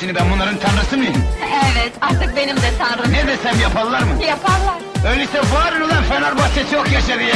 Şimdi ben bunların tanrısı mıyım? Evet, artık benim de tanrım. Ne desem yaparlar mı? Yaparlar. Öyleyse bağırın ulan Fenerbahçe çok yaşa diye.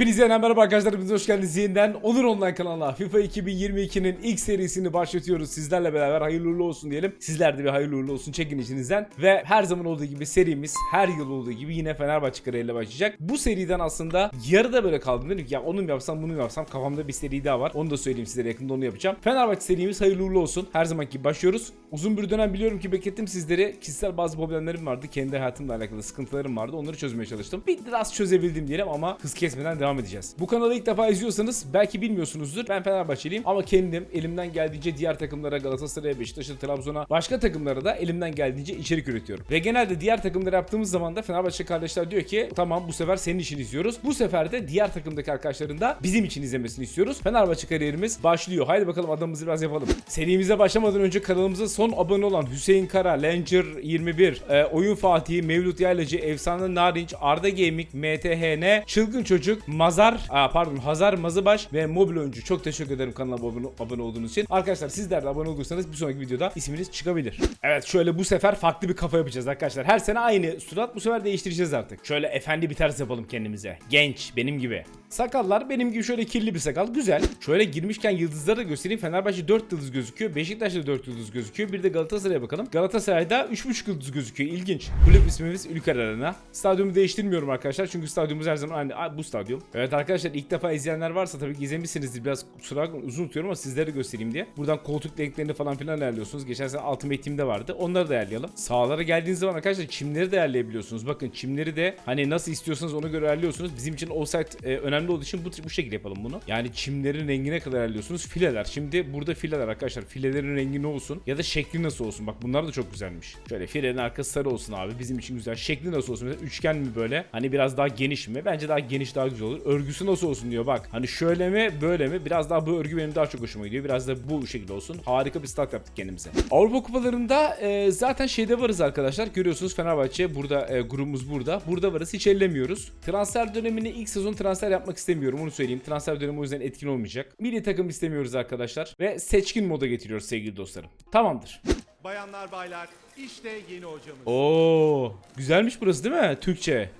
Hepinize yeniden merhaba arkadaşlar. Hepiniz hoş geldiniz yeniden. Onur Online kanalına FIFA 2022'nin ilk serisini başlatıyoruz. Sizlerle beraber hayırlı uğurlu olsun diyelim. Sizler de bir hayırlı uğurlu olsun çekin içinizden. Ve her zaman olduğu gibi serimiz her yıl olduğu gibi yine Fenerbahçe kariyeriyle başlayacak. Bu seriden aslında yarıda böyle kaldım. Dedim ki ya onu mu yapsam bunu mu yapsam kafamda bir seri daha var. Onu da söyleyeyim sizlere yakında onu yapacağım. Fenerbahçe serimiz hayırlı uğurlu olsun. Her zamanki gibi başlıyoruz. Uzun bir dönem biliyorum ki beklettim sizleri. Kişisel bazı problemlerim vardı. Kendi hayatımla alakalı sıkıntılarım vardı. Onları çözmeye çalıştım. Biraz çözebildim diyelim ama hız kesmeden devam edeceğiz. Bu kanalı ilk defa izliyorsanız belki bilmiyorsunuzdur. Ben Fenerbahçeliyim ama kendim elimden geldiğince diğer takımlara Galatasaray'a, Beşiktaş'a, Trabzon'a, başka takımlara da elimden geldiğince içerik üretiyorum. Ve genelde diğer takımları yaptığımız zaman da Fenerbahçe kardeşler diyor ki tamam bu sefer senin için izliyoruz. Bu sefer de diğer takımdaki arkadaşların da bizim için izlemesini istiyoruz. Fenerbahçe kariyerimiz başlıyor. Haydi bakalım adamımızı biraz yapalım. Serimize başlamadan önce kanalımıza son abone olan Hüseyin Kara, Langer 21, e, Oyun Fatihi, Mevlüt Yaylacı, Efsane Narinç, Arda Gaming, MTHN, Çılgın Çocuk, Mazar, aa, pardon Hazar Mazıbaş ve Mobil Oyuncu. Çok teşekkür ederim kanala abone, abone olduğunuz için. Arkadaşlar sizler de abone olursanız bir sonraki videoda isminiz çıkabilir. Evet şöyle bu sefer farklı bir kafa yapacağız arkadaşlar. Her sene aynı surat bu sefer değiştireceğiz artık. Şöyle efendi bir tarz yapalım kendimize. Genç benim gibi. Sakallar benim gibi şöyle kirli bir sakal. Güzel. Şöyle girmişken yıldızları da göstereyim. Fenerbahçe 4 yıldız gözüküyor. Beşiktaş'ta 4 yıldız gözüküyor. Bir de Galatasaray'a bakalım. Galatasaray'da 3.5 yıldız gözüküyor. İlginç. Kulüp ismimiz Ülker Arena. Stadyumu değiştirmiyorum arkadaşlar. Çünkü stadyumumuz her zaman aynı. Bu stadyum. Evet arkadaşlar ilk defa izleyenler varsa tabii ki izlemişsinizdir. Biraz kusura uzun tutuyorum ama sizlere göstereyim diye. Buradan koltuk renklerini falan filan ayarlıyorsunuz. Geçen sene Ultimate Team'de vardı. Onları da ayarlayalım. Sağlara geldiğiniz zaman arkadaşlar çimleri de ayarlayabiliyorsunuz. Bakın çimleri de hani nasıl istiyorsanız ona göre ayarlıyorsunuz. Bizim için offside e, önemli önemli olduğu için bu, bu şekilde yapalım bunu. Yani çimlerin rengine kadar ayarlıyorsunuz. Fileler. Şimdi burada fileler arkadaşlar. Filelerin rengi ne olsun? Ya da şekli nasıl olsun? Bak bunlar da çok güzelmiş. Şöyle filenin arkası sarı olsun abi. Bizim için güzel. Şekli nasıl olsun? Mesela üçgen mi böyle? Hani biraz daha geniş mi? Bence daha geniş daha güzel olur. Örgüsü nasıl olsun diyor bak. Hani şöyle mi böyle mi? Biraz daha bu örgü benim daha çok hoşuma gidiyor. Biraz da bu şekilde olsun. Harika bir start yaptık kendimize. Avrupa kupalarında e, zaten şeyde varız arkadaşlar. Görüyorsunuz Fenerbahçe burada e, grubumuz burada. Burada varız. Hiç ellemiyoruz. Transfer dönemini ilk sezon transfer yapmak istemiyorum. Onu söyleyeyim. Transfer dönemi o yüzden etkin olmayacak. Milli takım istemiyoruz arkadaşlar. Ve seçkin moda getiriyoruz sevgili dostlarım. Tamamdır. Bayanlar baylar işte yeni hocamız. Oo, güzelmiş burası değil mi? Türkçe.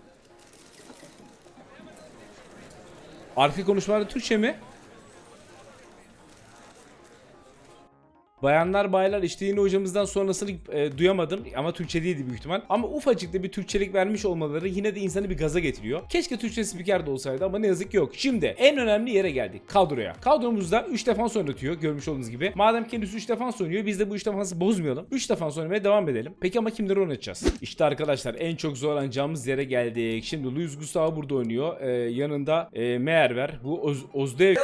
Arka konuşmalarda Türkçe mi? Bayanlar baylar işte yeni hocamızdan sonrasını e, duyamadım ama Türkçe değildi büyük ihtimal. Ama ufacık da bir Türkçelik vermiş olmaları yine de insanı bir gaza getiriyor. Keşke Türkçe spiker de olsaydı ama ne yazık ki yok. Şimdi en önemli yere geldik kadroya. Kadromuzda 3 defans oynatıyor görmüş olduğunuz gibi. Madem kendisi 3 defans oynuyor biz de bu 3 defansı bozmayalım. 3 defans oynamaya devam edelim. Peki ama kimleri oynatacağız? İşte arkadaşlar en çok zorlanacağımız yere geldik. Şimdi Luis Gustavo burada oynuyor. Ee, yanında e, Meyer var. Bu Oz Ozdev...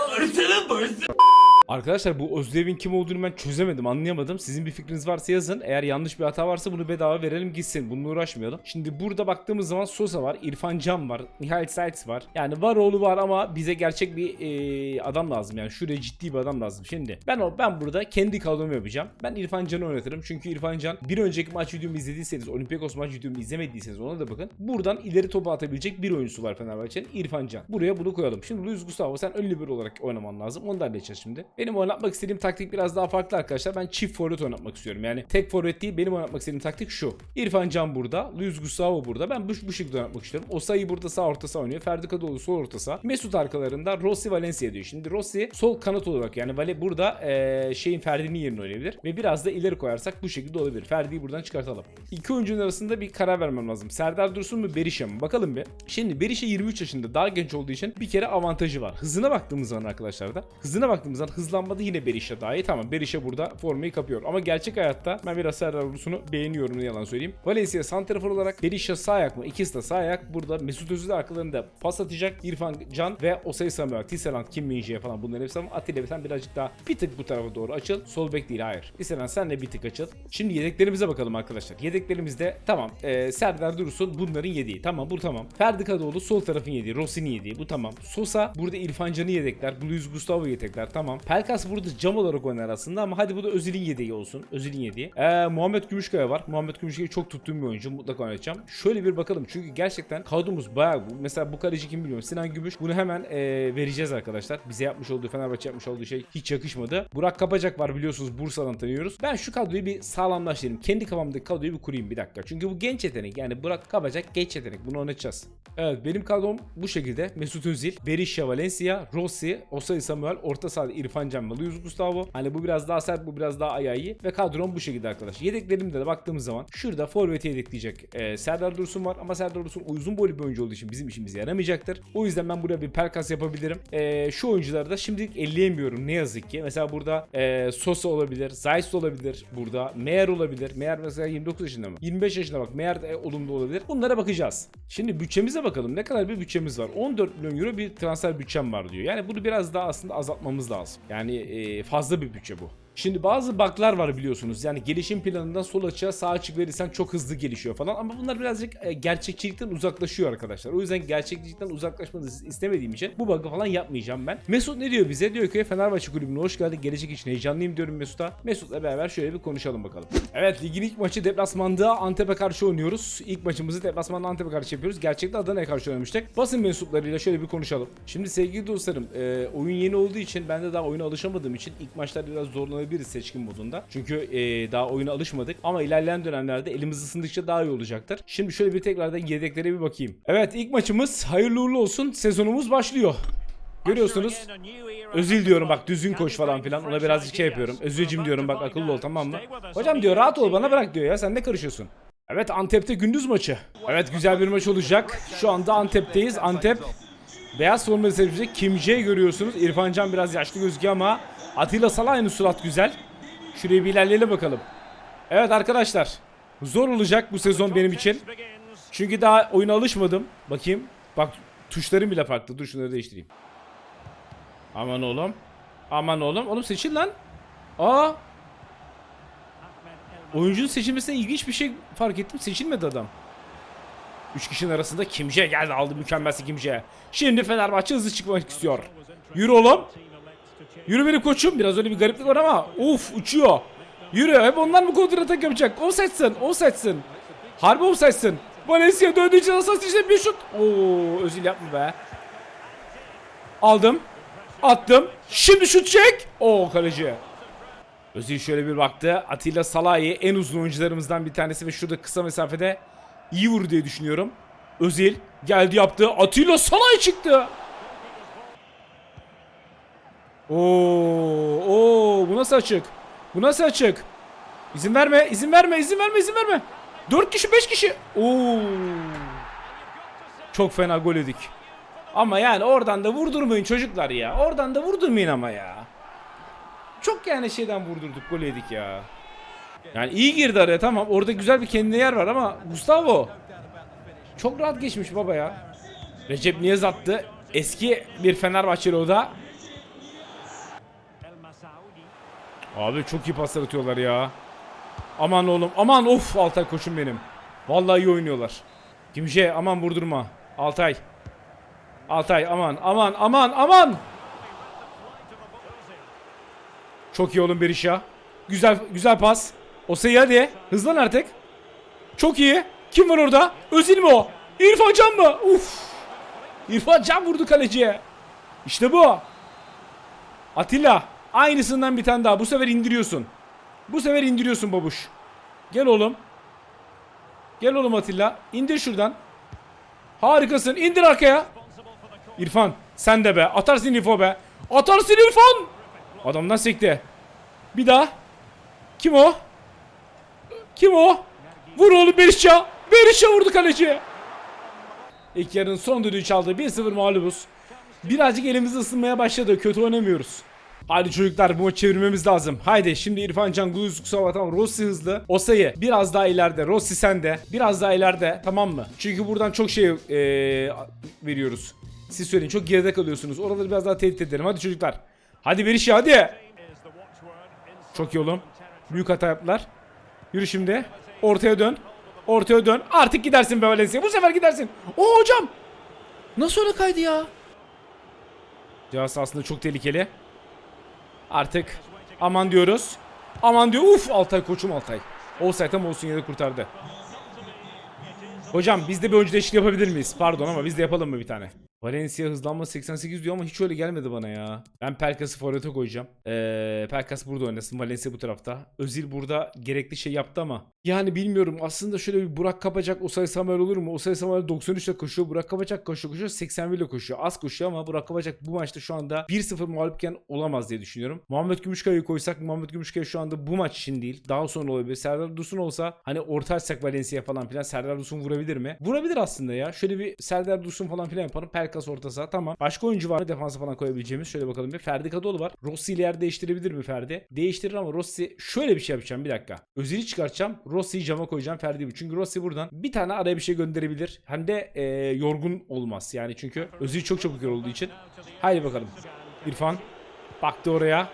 Arkadaşlar bu Özdev'in kim olduğunu ben çözemedim, anlayamadım. Sizin bir fikriniz varsa yazın. Eğer yanlış bir hata varsa bunu bedava verelim gitsin. Bununla uğraşmayalım. Şimdi burada baktığımız zaman Sosa var, İrfan Can var, Mihail Saitz var. Yani var oğlu var ama bize gerçek bir e, adam lazım. Yani şuraya ciddi bir adam lazım. Şimdi ben ben burada kendi kadromu yapacağım. Ben İrfan Can'ı oynatırım. Çünkü İrfan Can bir önceki maç videomu izlediyseniz, Olympiakos maç videomu izlemediyseniz ona da bakın. Buradan ileri topu atabilecek bir oyuncusu var Fenerbahçe'nin. İrfan Can. Buraya bunu koyalım. Şimdi Luis Gustavo sen ön libero olarak oynaman lazım. Onu da halledeceğiz şimdi. Benim oynatmak istediğim taktik biraz daha farklı arkadaşlar. Ben çift forvet oynatmak istiyorum. Yani tek forvet değil benim oynatmak istediğim taktik şu. İrfan Can burada. Luis Gustavo burada. Ben bu, bu şekilde oynatmak istiyorum. Osayi burada sağ orta oynuyor. Ferdi Kadıoğlu sol orta. Mesut arkalarında Rossi Valencia diyor. Şimdi Rossi sol kanat olarak yani Vale burada eee, şeyin Ferdi'nin yerine oynayabilir. Ve biraz da ileri koyarsak bu şekilde olabilir. Ferdi'yi buradan çıkartalım. İki oyuncunun arasında bir karar vermem lazım. Serdar Dursun mu Berisha mı? Bakalım bir. Şimdi Berisha 23 yaşında daha genç olduğu için bir kere avantajı var. Hızına baktığımız zaman arkadaşlar da. Hızına baktığımız zaman hızlanmada yine Berisha daha iyi. Tamam Berisha burada formayı kapıyor. Ama gerçek hayatta ben biraz Serdar Dursun'u beğeniyorum ne yalan söyleyeyim. Valencia santrafor olarak Berisha sağ ayak mı? İkisi de sağ ayak. Burada Mesut Özil arkalarında pas atacak. İrfan Can ve Osayi Samuel, Tisserand, Kim Min-jae falan bunların hepsi ama Atilla sen birazcık daha bir tık bu tarafa doğru açıl. Sol bek değil hayır. Tisserand sen de bir tık açıl. Şimdi yedeklerimize bakalım arkadaşlar. Yedeklerimizde tamam e, Serdar Dursun bunların yediği. Tamam bu tamam. Ferdi Kadıoğlu sol tarafın yediği. Rossi'nin yediği. Bu tamam. Sosa burada İrfan Can'ı yedekler. Luis Gustavo yedekler. Tamam. Pelkas burada cam olarak oynar aslında ama hadi bu da Özil'in yedeği olsun. Özil'in yediği. Ee, Muhammed Gümüşkaya var. Muhammed Gümüşkaya'yı çok tuttuğum bir oyuncu. Mutlaka oynatacağım. Şöyle bir bakalım. Çünkü gerçekten kadromuz bayağı bu. Mesela bu kaleci kim bilmiyorum. Sinan Gümüş. Bunu hemen e, vereceğiz arkadaşlar. Bize yapmış olduğu Fenerbahçe yapmış olduğu şey hiç yakışmadı. Burak Kapacak var biliyorsunuz. Bursa'dan tanıyoruz. Ben şu kadroyu bir sağlamlaştırayım. Kendi kafamdaki kadroyu bir kurayım bir dakika. Çünkü bu genç yetenek. Yani Burak Kapacak genç yetenek. Bunu oynatacağız. Evet benim kadrom bu şekilde. Mesut Özil, Berisha Valencia, Rossi, Osayi Samuel, orta sahada İrfan Can ve Luis Gustavo. Hani bu biraz daha sert, bu biraz daha ayağı iyi. Ve kadrom bu şekilde arkadaşlar. Yedeklerimde de baktığımız zaman şurada forveti yedekleyecek e, Serdar Dursun var. Ama Serdar Dursun uzun boylu bir oyuncu olduğu için bizim işimize yaramayacaktır. O yüzden ben buraya bir perkas yapabilirim. E, şu oyuncuları da şimdilik elleyemiyorum ne yazık ki. Mesela burada e, Sosa olabilir, Zayt olabilir burada. Meyer olabilir. Meyer mesela 29 yaşında mı? 25 yaşında bak. Meyer de olumlu olabilir. Bunlara bakacağız. Şimdi bütçemize bakalım. Ne kadar bir bütçemiz var? 14 milyon euro bir transfer bütçem var diyor. Yani bunu biraz daha aslında azaltmamız lazım. Yani e, fazla bir bütçe bu. Şimdi bazı bug'lar var biliyorsunuz. Yani gelişim planından sol açığa sağ açık verirsen çok hızlı gelişiyor falan. Ama bunlar birazcık e, gerçekçilikten uzaklaşıyor arkadaşlar. O yüzden gerçekçilikten uzaklaşmanızı istemediğim için bu bug'ı falan yapmayacağım ben. Mesut ne diyor bize? Diyor ki Fenerbahçe kulübüne hoş geldin. Gelecek için heyecanlıyım diyorum Mesut'a. Mesut'la beraber şöyle bir konuşalım bakalım. Evet ligin ilk maçı deplasmanda Antep'e karşı oynuyoruz. İlk maçımızı deplasmanda Antep'e karşı yapıyoruz. Gerçekte Adana'ya karşı oynamıştık. Basın mensuplarıyla şöyle bir konuşalım. Şimdi sevgili dostlarım e, oyun yeni olduğu için ben de daha oyuna alışamadığım için ilk maçlarda biraz zorlanabiliriz seçkin modunda. Çünkü e, daha oyuna alışmadık ama ilerleyen dönemlerde elimiz ısındıkça daha iyi olacaktır. Şimdi şöyle bir tekrardan yedeklere bir bakayım. Evet ilk maçımız hayırlı uğurlu olsun. Sezonumuz başlıyor. Görüyorsunuz. Özil diyorum bak düzgün koş falan filan. Ona birazcık şey yapıyorum. Özilcim diyorum bak akıllı ol tamam mı? Hocam diyor rahat ol bana bırak diyor ya sen ne karışıyorsun? Evet Antep'te gündüz maçı. Evet güzel bir maç olacak. Şu anda Antep'teyiz. Antep beyaz formayı sevecek. Kim J görüyorsunuz. İrfan Can biraz yaşlı gözüküyor ama Atilla Salah aynı surat güzel. Şuraya bir ilerleyelim bakalım. Evet arkadaşlar. Zor olacak bu sezon benim için. Çünkü daha oyuna alışmadım. Bakayım. Bak Tuşların bile farklı. Dur şunları değiştireyim. Aman oğlum. Aman oğlum. Oğlum seçil lan. Aa. Oyuncunun seçilmesine ilginç bir şey fark ettim. Seçilmedi adam. Üç kişinin arasında Kimce geldi aldı mükemmelsi Kimce. Şimdi Fenerbahçe hızlı çıkmak istiyor. Yürü oğlum. Yürü benim koçum. Biraz öyle bir gariplik var ama uf uçuyor. Yürü. Hep onlar mı kontra atak yapacak? O seçsin. O seçsin. Harbi o seçsin. Valencia döndüğü için asas işte bir şut. Oo özür yapma be. Aldım. Attım. Şimdi şut çek. Oo kaleci. Özil şöyle bir baktı. Atilla Salahi en uzun oyuncularımızdan bir tanesi ve şurada kısa mesafede iyi vurdu diye düşünüyorum. Özil geldi yaptı. Atilla Salahi çıktı. Oo, oo bu nasıl açık? Bu nasıl açık? İzin verme, izin verme, izin verme, izin verme. 4 kişi, 5 kişi. Oo. Çok fena gol yedik. Ama yani oradan da vurdurmayın çocuklar ya. Oradan da vurdurmayın ama ya. Çok yani şeyden vurdurduk gol yedik ya. Yani iyi girdi araya tamam. Orada güzel bir kendine yer var ama Gustavo çok rahat geçmiş baba ya. Recep Niyaz attı. Eski bir Fenerbahçeli o da. Abi çok iyi paslar atıyorlar ya. Aman oğlum aman of Altay koçum benim. Vallahi iyi oynuyorlar. Kimşe aman vurdurma. Altay. Altay aman aman aman aman. Çok iyi oğlum Berisha. Güzel güzel pas. Oseyi hadi. Hızlan artık. Çok iyi. Kim var orada? Özil mi o? İrfan Can mı? Uf. İrfan Can vurdu kaleciye. İşte bu. Atilla. Aynısından bir tane daha. Bu sefer indiriyorsun. Bu sefer indiriyorsun babuş. Gel oğlum. Gel oğlum Atilla. İndir şuradan. Harikasın. İndir arkaya. İrfan sen de be. Atarsın info be. Atarsın İrfan. Adamdan sekti. Bir daha. Kim o? Kim o? Vur oğlum Berisha. Berisha vurdu kaleciye. İlk yarının son düdüğü çaldı. 1-0 mağlubuz. Birazcık elimiz ısınmaya başladı. Kötü oynamıyoruz. Hadi çocuklar bu maçı çevirmemiz lazım. Haydi şimdi İrfan Can, Guz Kusava tamam. Rossi hızlı. Osayi biraz daha ileride. Rossi sende. Biraz daha ileride tamam mı? Çünkü buradan çok şey eee, veriyoruz. Siz söyleyin çok geride kalıyorsunuz. Oraları biraz daha tehdit edelim. Hadi çocuklar. Hadi Berisha hadi. Çok iyi oğlum. Büyük hata yaptılar. Yürü şimdi. Ortaya dön. Ortaya dön. Artık gidersin be Valencia. Bu sefer gidersin. Oo hocam. Nasıl öyle kaydı ya? Cihaz aslında çok tehlikeli. Artık aman diyoruz. Aman diyor. Uf Altay koçum Altay. Offside ama olsun yine kurtardı. Hocam biz de bir oyuncu değişikliği yapabilir miyiz? Pardon ama biz de yapalım mı bir tane? Valencia hızlanma 88 diyor ama hiç öyle gelmedi bana ya. Ben Pelkas'ı forvete koyacağım. Ee, Pelkas burada oynasın. Valencia bu tarafta. Özil burada gerekli şey yaptı ama. Yani bilmiyorum. Aslında şöyle bir Burak Kapacak Osay Samuel olur mu? Osay Samuel 93 ile koşuyor. Burak Kapacak koşuyor koşuyor. 81 ile koşuyor. Az koşuyor ama Burak Kapacak bu maçta şu anda 1-0 mağlupken olamaz diye düşünüyorum. Muhammed Gümüşkaya'yı koysak Muhammed Gümüşkaya şu anda bu maç için değil. Daha sonra olabilir. Serdar Dursun olsa hani orta açsak Valencia falan filan Serdar Dursun vurabilir mi? Vurabilir aslında ya. Şöyle bir Serdar Dursun falan filan yapalım. Pelkas orta saha tamam. Başka oyuncu var mı defansa falan koyabileceğimiz? Şöyle bakalım bir. Ferdi Kadıoğlu var. Rossi ile yer değiştirebilir mi Ferdi? Değiştirir ama Rossi şöyle bir şey yapacağım bir dakika. Özil'i çıkartacağım. Rossi'yi cama koyacağım Ferdi'yi. Çünkü Rossi buradan bir tane araya bir şey gönderebilir. Hem de e, yorgun olmaz. Yani çünkü Özil çok çabuk yorulduğu için. Haydi bakalım. İrfan baktı oraya.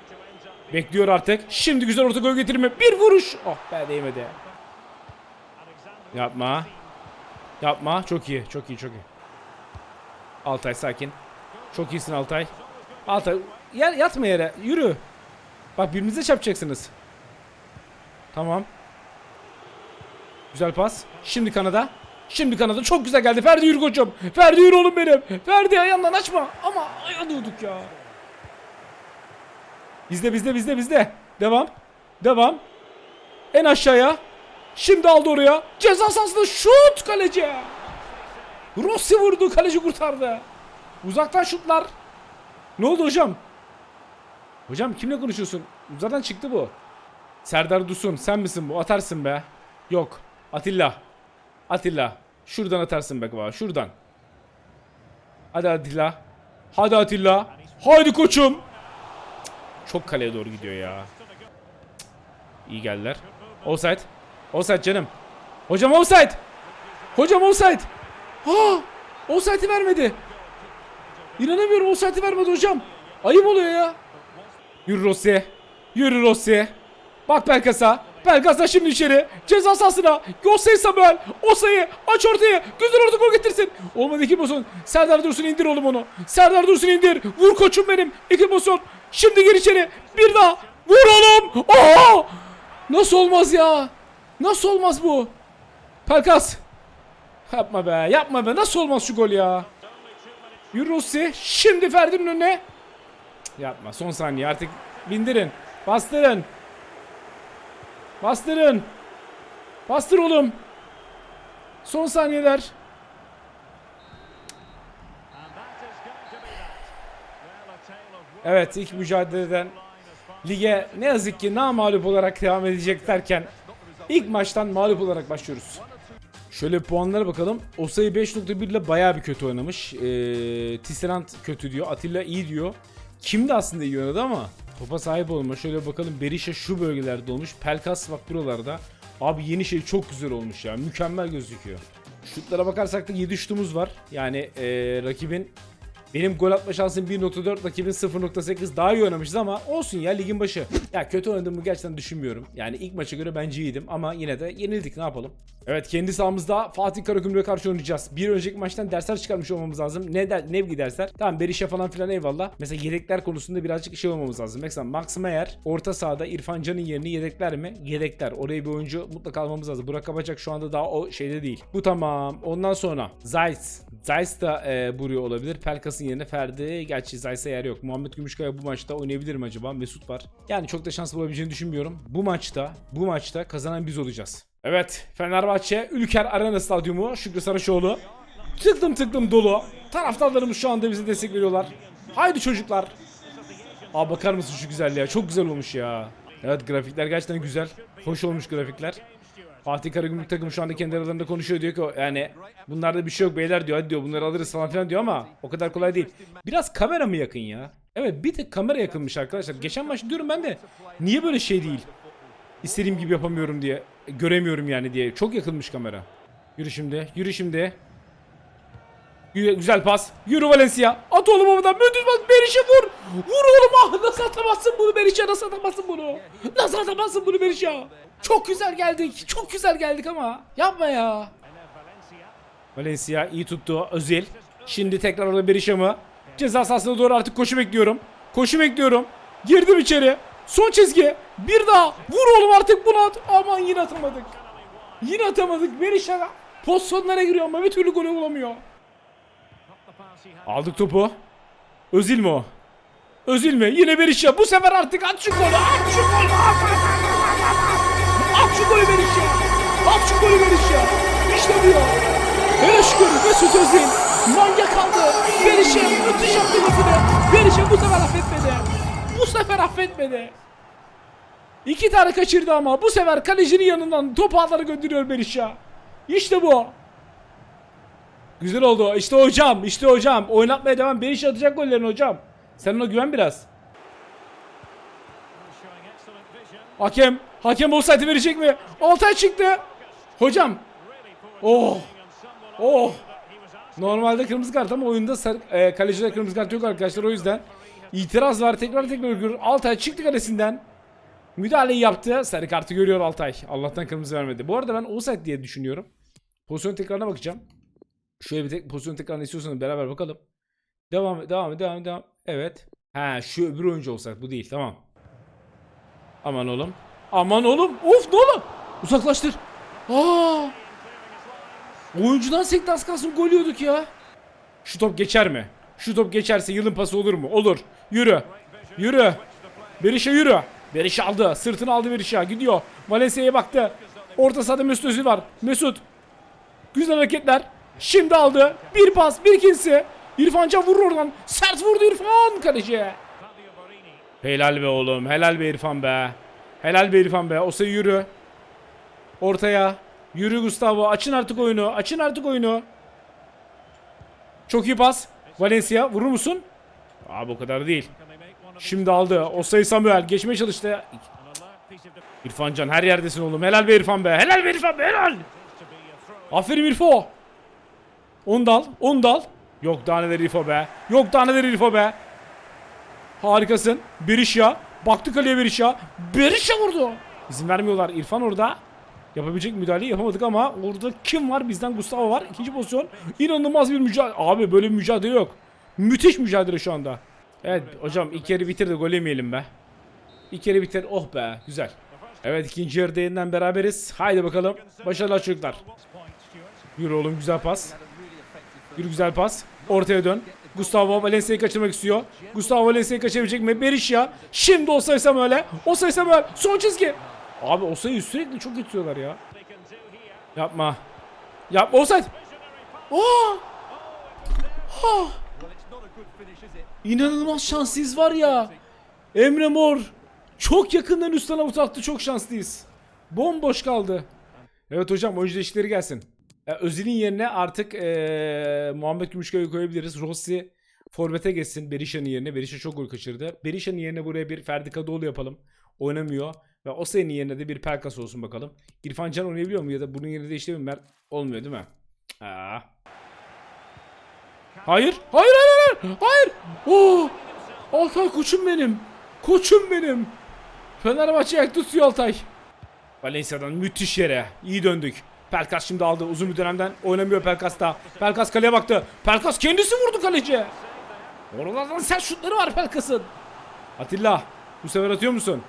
Bekliyor artık. Şimdi güzel orta gol getirme. Bir vuruş. Oh be değmedi. Yapma. Yapma. Çok iyi. Çok iyi. Çok iyi. Altay sakin. Çok iyisin Altay. Altay yer yatma yere. Yürü. Bak birbirinize çarpacaksınız. Tamam. Güzel pas. Şimdi kanada. Şimdi kanada çok güzel geldi. Ferdi yürü koçum. Ferdi yürü oğlum benim. Ferdi ayağından açma. Ama ayağa durduk ya. Bizde bizde bizde bizde. Devam. Devam. En aşağıya. Şimdi aldı oraya. Ceza sahasında şut kaleci. Rossi vurdu kaleci kurtardı. Uzaktan şutlar. Ne oldu hocam? Hocam kimle konuşuyorsun? Zaten çıktı bu. Serdar Dursun sen misin bu? Atarsın be. Yok. Atilla. Atilla. Şuradan atarsın be baba. Şuradan. Hadi Atilla. Hadi Atilla. Haydi koçum. Çok kaleye doğru gidiyor ya. İyi geldiler. Offside. Offside canım. Hocam offside. Hocam offside. Ha! Offside'i vermedi. İnanamıyorum o saati vermedi hocam. Ayıp oluyor ya. Yürü Rossi. Yürü Rossi. Bak Pelkas'a. Pelkas'a şimdi içeri. Ceza sahasına. Gosey Samuel. O sayı. Aç ortaya. Güzel orta gol getirsin. Olmadı iki pozisyon. Serdar Dursun indir oğlum onu. Serdar Dursun indir. Vur koçum benim. İki pozisyon. Şimdi gir içeri. Bir daha. Vur oğlum. Aa! Nasıl olmaz ya? Nasıl olmaz bu? Pelkas. Yapma be. Yapma be. Nasıl olmaz şu gol ya? Yürü Rossi. Şimdi Ferdi'nin önüne. Yapma. Son saniye artık bindirin. Bastırın. Bastırın. Bastır oğlum. Son saniyeler. Evet ilk mücadeleden lige ne yazık ki mağlup olarak devam edecek derken ilk maçtan mağlup olarak başlıyoruz. Şöyle puanlara bakalım. Osayi 5.1 ile bayağı bir kötü oynamış. Ee, Tisserand kötü diyor. Atilla iyi diyor. Kim de aslında iyi oynadı ama topa sahip olma. Şöyle bakalım Berisha şu bölgelerde olmuş. Pelkas bak buralarda. Abi yeni şey çok güzel olmuş ya. Mükemmel gözüküyor. Şutlara bakarsak da 7 şutumuz var. Yani ee, rakibin benim gol atma şansım 1.4 rakibin 0.8 daha iyi oynamışız ama olsun ya ligin başı. Ya kötü oynadığımı gerçekten düşünmüyorum. Yani ilk maça göre bence iyiydim ama yine de yenildik ne yapalım. Evet kendi sahamızda Fatih Karagümrük'e karşı oynayacağız. Bir önceki maçtan dersler çıkarmış olmamız lazım. Ne der, ne gibi dersler? Tamam Berisha falan filan eyvallah. Mesela yedekler konusunda birazcık şey olmamız lazım. Mesela Max Meyer orta sahada İrfan Can'ın yerini yedekler mi? Yedekler. Oraya bir oyuncu mutlaka almamız lazım. Burak Kabacak şu anda daha o şeyde değil. Bu tamam. Ondan sonra Zayt. Zayt da e, buraya olabilir. Pelkas'ın yerine Ferdi. Gerçi Zayt'e yer yok. Muhammed Gümüşkaya bu maçta oynayabilir mi acaba? Mesut var. Yani çok da şans bulabileceğini düşünmüyorum. Bu maçta, bu maçta kazanan biz olacağız. Evet, Fenerbahçe Ülker Arena Stadyumu Şükrü Saraçoğlu. Tıklım tıklım dolu. Taraftarlarımız şu anda bize destek veriyorlar. Haydi çocuklar. Aa bakar mısın şu güzelliğe? Çok güzel olmuş ya. Evet grafikler gerçekten güzel. Hoş olmuş grafikler. Fatih Karagümrük takım şu anda kendi aralarında konuşuyor diyor ki yani bunlarda bir şey yok beyler diyor hadi diyor bunları alırız falan filan diyor ama o kadar kolay değil. Biraz kamera mı yakın ya? Evet bir tek kamera yakınmış arkadaşlar. Geçen maç diyorum ben de niye böyle şey değil? İstediğim gibi yapamıyorum diye. Göremiyorum yani diye. Çok yakınmış kamera. Yürü şimdi. Yürü şimdi. Güzel pas. Yürü Valencia. At oğlum havadan. Müthiş pas. Berisha vur. Vur oğlum. Ah nasıl atamazsın bunu Berisha? Nasıl atamazsın bunu? Nasıl atamazsın bunu Berisha? Çok güzel geldik. Çok güzel geldik ama. Yapma ya. Valencia iyi tuttu. Özil. Şimdi tekrar orada Berisha mı? Ceza sahasına doğru artık koşu bekliyorum. Koşu bekliyorum. Girdim içeri. Son çizgi. Bir daha. Vur oğlum artık bunu at. Aman yine atamadık. Yine atamadık. Berisha pozisyonlara giriyor ama bir türlü golü bulamıyor. Aldık topu. Özil mi o? Özil mi? Yine Berisha. Bu sefer artık at şu golü. At şu golü. At, şu golü Berisha. At şu golü Berisha. İşte bu ya. Şükür Mesut Özil. Manya kaldı. Berisha müthiş yaptı gitine. Berisha bu sefer affetmedi. Bu sefer affetmedi. İki tane kaçırdı ama bu sefer kalecinin yanından topu ağlara gönderiyor Berisha. İşte bu. Güzel oldu. İşte hocam. işte hocam. Oynatmaya devam. Berisha atacak gollerini hocam. Sen ona güven biraz. Hakem. Hakem offside verecek mi? Altay çıktı. Hocam. Oh. Oh. Normalde kırmızı kart ama oyunda sarı, e, kalecide kırmızı kart yok arkadaşlar o yüzden. itiraz var tekrar tekrar görüyoruz. Altay çıktı kalesinden. Müdahaleyi yaptı. Sarı kartı görüyor Altay. Allah'tan kırmızı vermedi. Bu arada ben offside diye düşünüyorum. Pozisyon tekrarına bakacağım. Şöyle bir tek pozisyon tekrarını istiyorsanız beraber bakalım. Devam devam devam devam. Evet. Ha şu öbür oyuncu olsak bu değil tamam. Aman oğlum. Aman oğlum. Of ne oğlum? Uzaklaştır. Aa! Oyuncudan sekti az kalsın gol yiyorduk ya. Şu top geçer mi? Şu top geçerse yılın pası olur mu? Olur. Yürü. Yürü. Berisha yürü. Berisha aldı. Sırtını aldı Berisha. Gidiyor. Valencia'ya baktı. Orta sahada Mesut Özil var. Mesut. Güzel hareketler. Şimdi aldı. Bir pas, bir ikincisi. İrfan Can vurur oradan. Sert vurdu İrfan kaleciye. Helal be oğlum. Helal be İrfan be. Helal be İrfan be. Osa yürü. Ortaya. Yürü Gustavo. Açın artık oyunu. Açın artık oyunu. Çok iyi pas. Valencia vurur musun? Abi o kadar değil. Şimdi aldı. Osay Samuel geçmeye çalıştı. İrfan Can her yerdesin oğlum. Helal be İrfan be. Helal be İrfan be. Helal. Aferin İrfo. Onu da al. Onu da al. Yok daha neler İrfo be. Yok daha neler İrfo be. Harikasın. Berisha. Baktı kaleye Berisha. Berisha vurdu. İzin vermiyorlar. İrfan orada. Yapabilecek müdahaleyi yapamadık ama orada kim var? Bizden Gustavo var. İkinci pozisyon. İnanılmaz bir mücadele. Abi böyle bir mücadele yok. Müthiş mücadele şu anda. Evet hocam ilk yarı bitir de gol yemeyelim be. İlk yarı bitir. Oh be güzel. Evet ikinci yarıda yeniden beraberiz. Haydi bakalım. Başarılar çocuklar. Yürü oğlum güzel pas. Yürü güzel pas. Ortaya dön. Gustavo Valencia'yı kaçırmak istiyor. Gustavo Valencia'yı kaçırabilecek mi? Berisha. Şimdi o saysam öyle. O saysam öyle. Son çizgi. Abi o sayıyı sürekli çok geçiyorlar ya. Yapma. Yapma. Offside. Oh! Ha! İnanılmaz şanslıyız var ya. Emre Mor. Çok yakından üstten avut attı. Çok şanslıyız. Bomboş kaldı. Evet hocam oyuncu değişiklikleri gelsin. Ya, Özil'in yerine artık eee Muhammed Gümüşkaya'yı koyabiliriz. Rossi forvete geçsin Berisha'nın yerine. Berisha çok gol kaçırdı. Berisha'nın yerine buraya bir Ferdi Kadıoğlu yapalım. Oynamıyor. Ve Osayi'nin yerine de bir Pelkas olsun bakalım. İrfan Can oynayabiliyor mu ya da bunun yerine değiştirebilir mi? Olmuyor değil mi? Aa. Hayır. Hayır hayır hayır. Hayır. Oo. Altay koçum benim. Koçum benim. Fenerbahçe ayak tutuyor Altay. Valencia'dan müthiş yere. İyi döndük. Pelkas şimdi aldı. Uzun bir dönemden oynamıyor Pelkas da. Pelkas kaleye baktı. Pelkas kendisi vurdu kaleci. Oralardan sert şutları var Pelkas'ın. Atilla bu sefer atıyor musun?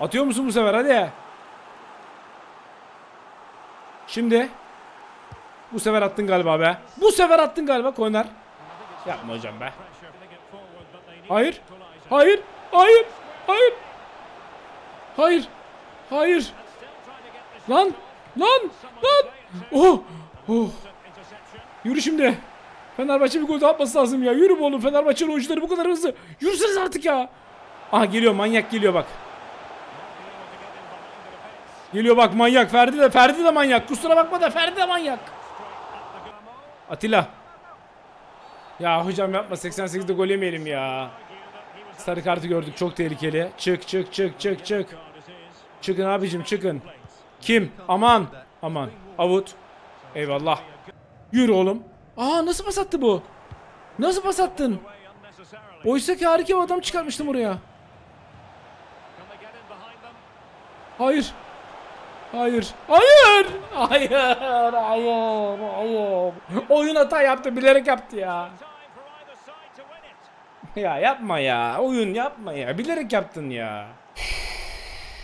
Atıyor musun bu sefer hadi. Şimdi. Bu sefer attın galiba be. Bu sefer attın galiba korner. Yapma hocam be. Hayır. Hayır. Hayır. Hayır. Hayır. Hayır. Lan. Lan. Lan. Oh. Oh. Yürü şimdi. Fenerbahçe bir gol daha atması lazım ya. Yürü oğlum. Fenerbahçe'nin oyuncuları bu kadar hızlı. Yürüseniz artık ya. Aha geliyor manyak geliyor bak. Geliyor bak manyak. Ferdi de Ferdi de manyak. Kusura bakma da Ferdi de manyak. Atilla. Ya hocam yapma 88'de gol yemeyelim ya. Sarı kartı gördük çok tehlikeli. Çık çık çık çık çık. Çıkın abicim çıkın. Kim? Aman. Aman. Avut. Eyvallah. Yürü oğlum. Aa nasıl pas attı bu? Nasıl pas attın? Oysa ki harika bir adam çıkarmıştım oraya. Hayır. Hayır. Hayır. Hayır. Hayır. Hayır. Oyun hata yaptı. Bilerek yaptı ya. Ya yapma ya. Oyun yapma ya. Bilerek yaptın ya.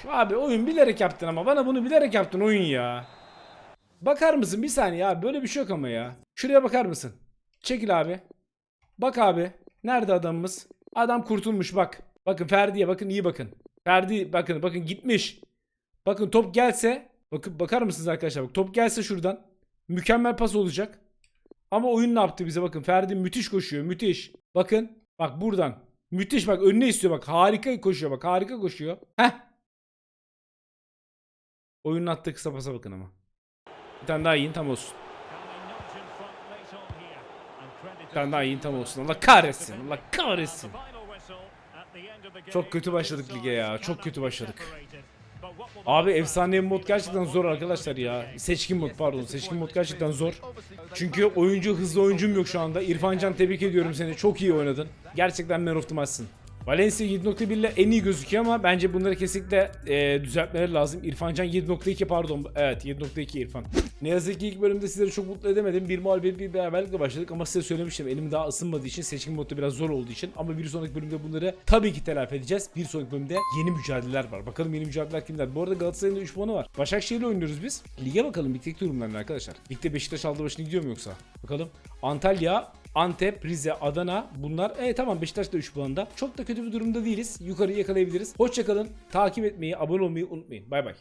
Abi oyun bilerek yaptın ama bana bunu bilerek yaptın oyun ya. Bakar mısın bir saniye abi böyle bir şey yok ama ya. Şuraya bakar mısın? Çekil abi. Bak abi. Nerede adamımız? Adam kurtulmuş bak. Bakın Ferdi'ye bakın iyi bakın. Ferdi bakın bakın gitmiş. Bakın top gelse bakın bakar mısınız arkadaşlar? Bak, top gelse şuradan mükemmel pas olacak. Ama oyun ne yaptı bize bakın. Ferdi müthiş koşuyor müthiş. Bakın bak buradan. Müthiş bak önüne istiyor bak. Harika koşuyor bak. Harika koşuyor. Heh. Oyunun attığı kısa pasa bakın ama. Bir tane daha yiyin tam olsun. Bir tane daha yiyin tam olsun. Allah kahretsin. Allah kahretsin. Çok kötü başladık lige ya. Çok kötü başladık. Abi efsane mod gerçekten zor arkadaşlar ya. Seçkin mod pardon. Seçkin mod gerçekten zor. Çünkü oyuncu hızlı oyuncum yok şu anda. İrfancan tebrik ediyorum seni. Çok iyi oynadın. Gerçekten man of the match'sın. Valencia 7.1 ile en iyi gözüküyor ama bence bunları kesinlikle e, düzeltmeleri lazım. İrfancan 7.2 pardon. Evet 7.2 İrfan. Ne yazık ki ilk bölümde sizleri çok mutlu edemedim. Bir mağlubiyet bir beraberlikle başladık ama size söylemiştim. Elim daha ısınmadığı için seçkin modda biraz zor olduğu için. Ama bir sonraki bölümde bunları tabii ki telafi edeceğiz. Bir sonraki bölümde yeni mücadeleler var. Bakalım yeni mücadeleler kimler. Bu arada Galatasaray'ın da 3 puanı var. Başakşehir'le oynuyoruz biz. Lige bakalım ligdeki durumlarına arkadaşlar. Ligde Beşiktaş aldı başını gidiyor mu yoksa? Bakalım. Antalya, Antep, Rize, Adana bunlar. E tamam Beşiktaş da 3 puanda. Çok da kötü bir durumda değiliz. Yukarıyı yakalayabiliriz. Hoşçakalın. Takip etmeyi, abone olmayı unutmayın. Bay bay.